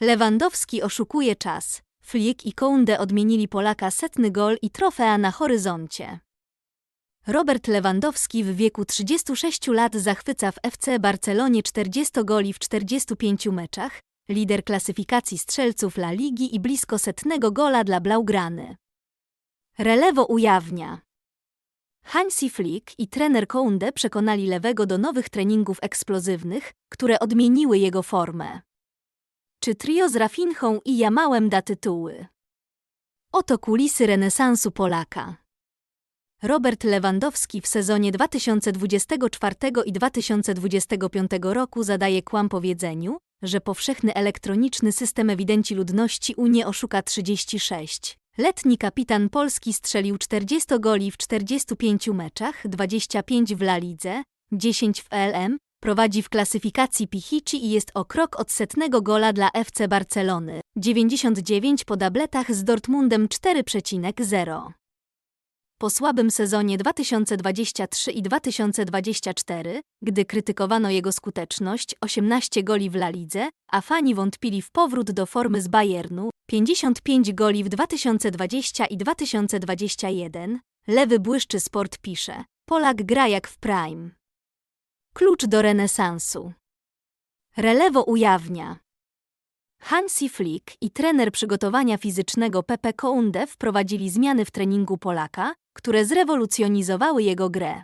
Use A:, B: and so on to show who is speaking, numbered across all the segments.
A: Lewandowski oszukuje czas. Flick i Kounde odmienili Polaka setny gol i trofea na horyzoncie. Robert Lewandowski w wieku 36 lat zachwyca w FC Barcelonie 40 goli w 45 meczach, lider klasyfikacji strzelców La Ligi i blisko setnego gola dla Blaugrany. Relewo ujawnia. Hansi Flick i trener Kounde przekonali Lewego do nowych treningów eksplozywnych, które odmieniły jego formę. Czy trio z Rafinhą i Jamałem da tytuły? Oto kulisy renesansu Polaka. Robert Lewandowski w sezonie 2024 i 2025 roku zadaje kłam powiedzeniu, że powszechny elektroniczny system ewidencji ludności Unię oszuka 36. Letni kapitan Polski strzelił 40 goli w 45 meczach, 25 w La Lidze, 10 w LM, prowadzi w klasyfikacji Pichici i jest o krok od setnego gola dla FC Barcelony, 99 po dabletach z Dortmundem 4,0. Po słabym sezonie 2023 i 2024, gdy krytykowano jego skuteczność 18 goli w La Lidze, a fani wątpili w powrót do formy z Bayernu 55 goli w 2020 i 2021, lewy błyszczy sport pisze, Polak gra jak w prime. Klucz do renesansu. Relewo ujawnia. Hansi Flick i trener przygotowania fizycznego Pepe Kounde wprowadzili zmiany w treningu Polaka, które zrewolucjonizowały jego grę.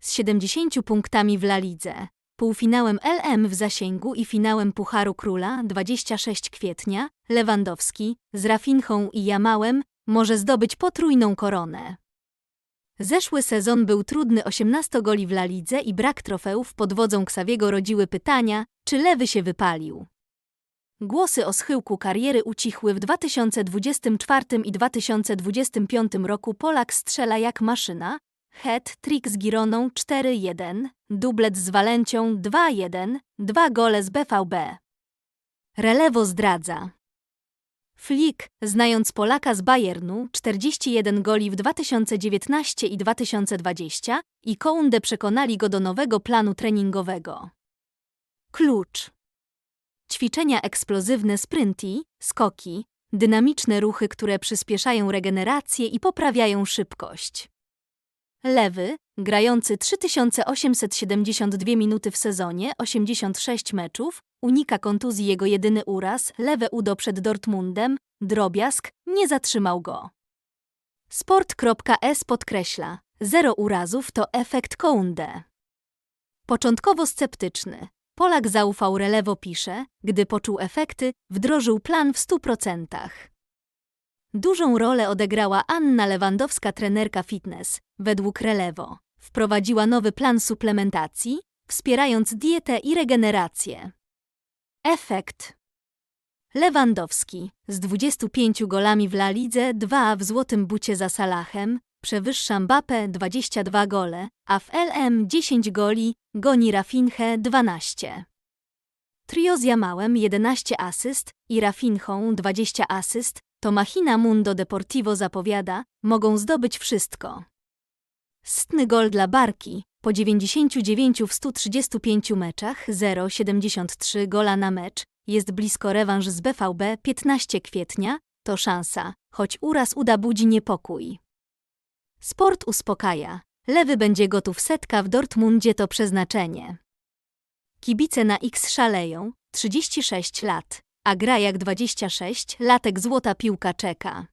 A: Z 70 punktami w La Lidze, półfinałem LM w zasięgu i finałem Pucharu Króla 26 kwietnia, Lewandowski z Rafinhą i Jamałem może zdobyć potrójną koronę. Zeszły sezon był trudny 18 goli w La Lidze i brak trofeów pod wodzą Ksawiego rodziły pytania, czy lewy się wypalił. Głosy o schyłku kariery ucichły w 2024 i 2025 roku Polak strzela jak maszyna, head trick z Gironą 4-1, dublet z Walencią 2-1, dwa gole z BVB. Relewo zdradza. Flick, znając Polaka z Bayernu, 41 goli w 2019 i 2020 i Kounde przekonali go do nowego planu treningowego. Klucz. Ćwiczenia eksplozywne sprinty, skoki, dynamiczne ruchy, które przyspieszają regenerację i poprawiają szybkość. Lewy, grający 3872 minuty w sezonie, 86 meczów, unika kontuzji jego jedyny uraz, lewe udo przed Dortmundem, drobiazg, nie zatrzymał go. Sport.s podkreśla, zero urazów to efekt Kounde. Początkowo sceptyczny, Polak zaufał Relewo pisze, gdy poczuł efekty, wdrożył plan w stu procentach. Dużą rolę odegrała Anna Lewandowska, trenerka fitness, według Relewo. Wprowadziła nowy plan suplementacji, wspierając dietę i regenerację. Efekt Lewandowski z 25 golami w La Lidze, 2 w złotym bucie za Salahem, przewyższa Mbappé 22 gole, a w LM 10 goli, goni Rafinhe 12. Trio z Jamałem 11 asyst i Rafinhą 20 asyst, to Machina Mundo Deportivo zapowiada, mogą zdobyć wszystko. Stny gol dla Barki, po 99 w 135 meczach, 0,73 gola na mecz, jest blisko rewanż z BVB 15 kwietnia, to szansa, choć uraz uda budzi niepokój. Sport uspokaja. Lewy będzie gotów setka w Dortmundzie to przeznaczenie. Kibice na X szaleją, 36 lat, a gra jak 26, latek złota piłka czeka.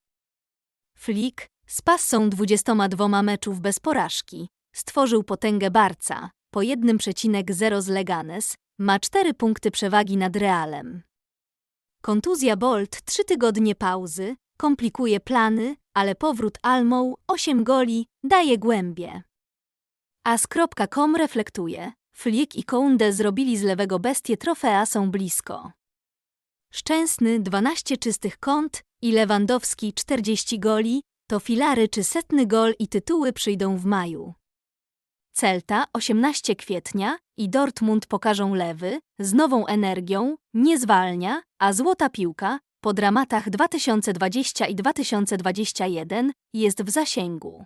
A: Flick z passą 22 meczów bez porażki stworzył potęgę Barca, po 1,0 z Leganes, ma 4 punkty przewagi nad Realem. Kontuzja Bolt, 3 tygodnie pauzy, komplikuje plany, ale powrót Almą, 8 goli, daje głębie. As.com reflektuje, Flick i Kounde zrobili z lewego bestie trofea są blisko. Szczęsny 12 czystych kąt i Lewandowski 40 goli, to filary czy setny gol i tytuły przyjdą w maju. Celta 18 kwietnia i Dortmund pokażą lewy z nową energią, nie zwalnia, a złota piłka po dramatach 2020 i 2021 jest w zasięgu.